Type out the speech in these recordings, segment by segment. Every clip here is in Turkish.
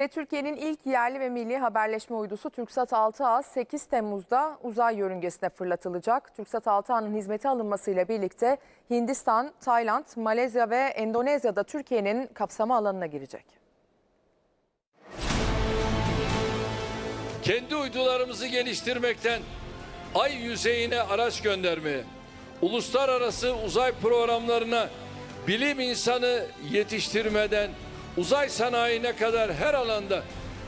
Ve Türkiye'nin ilk yerli ve milli haberleşme uydusu TürkSat 6A 8 Temmuz'da uzay yörüngesine fırlatılacak. TürkSat 6A'nın hizmete alınmasıyla birlikte Hindistan, Tayland, Malezya ve Endonezya'da Türkiye'nin kapsama alanına girecek. kendi uydularımızı geliştirmekten ay yüzeyine araç göndermeye, uluslararası uzay programlarına bilim insanı yetiştirmeden uzay sanayine kadar her alanda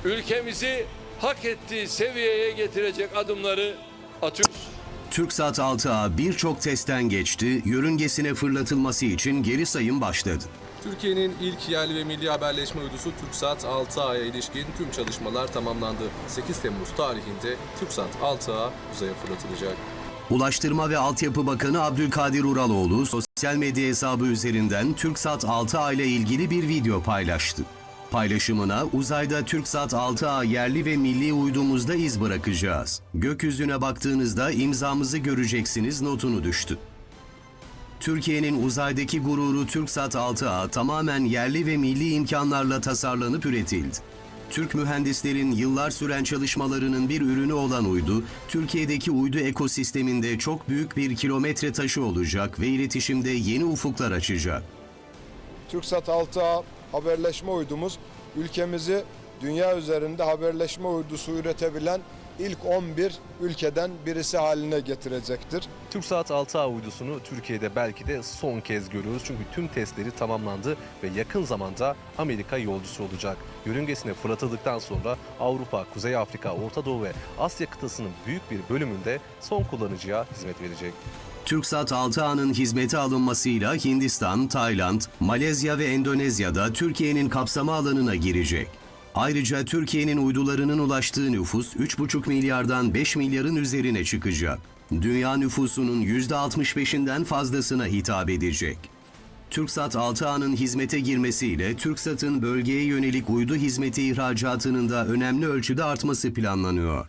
ülkemizi hak ettiği seviyeye getirecek adımları atıyoruz. TürkSat 6A birçok testten geçti, yörüngesine fırlatılması için geri sayım başladı. Türkiye'nin ilk yerli ve milli haberleşme uydusu TürkSat 6A'ya ilişkin tüm çalışmalar tamamlandı. 8 Temmuz tarihinde TürkSat 6A uzaya fırlatılacak. Ulaştırma ve Altyapı Bakanı Abdülkadir Uraloğlu sosyal medya hesabı üzerinden TürkSat 6A ile ilgili bir video paylaştı. Paylaşımına uzayda TürkSat 6A yerli ve milli uydumuzda iz bırakacağız. Gökyüzüne baktığınızda imzamızı göreceksiniz notunu düştü. Türkiye'nin uzaydaki gururu TürkSat 6A tamamen yerli ve milli imkanlarla tasarlanıp üretildi. Türk mühendislerin yıllar süren çalışmalarının bir ürünü olan uydu, Türkiye'deki uydu ekosisteminde çok büyük bir kilometre taşı olacak ve iletişimde yeni ufuklar açacak. TürkSat 6A haberleşme uydumuz ülkemizi dünya üzerinde haberleşme uydusu üretebilen ilk 11 ülkeden birisi haline getirecektir. TürkSat 6A uydusunu Türkiye'de belki de son kez görüyoruz. Çünkü tüm testleri tamamlandı ve yakın zamanda Amerika yolcusu olacak. Yörüngesine fırlatıldıktan sonra Avrupa, Kuzey Afrika, Orta Doğu ve Asya kıtasının büyük bir bölümünde son kullanıcıya hizmet verecek. TürkSat 6A'nın hizmete alınmasıyla Hindistan, Tayland, Malezya ve Endonezya'da Türkiye'nin kapsama alanına girecek. Ayrıca Türkiye'nin uydularının ulaştığı nüfus 3,5 milyardan 5 milyarın üzerine çıkacak. Dünya nüfusunun %65'inden fazlasına hitap edecek. TürkSat 6A'nın hizmete girmesiyle TürkSat'ın bölgeye yönelik uydu hizmeti ihracatının da önemli ölçüde artması planlanıyor.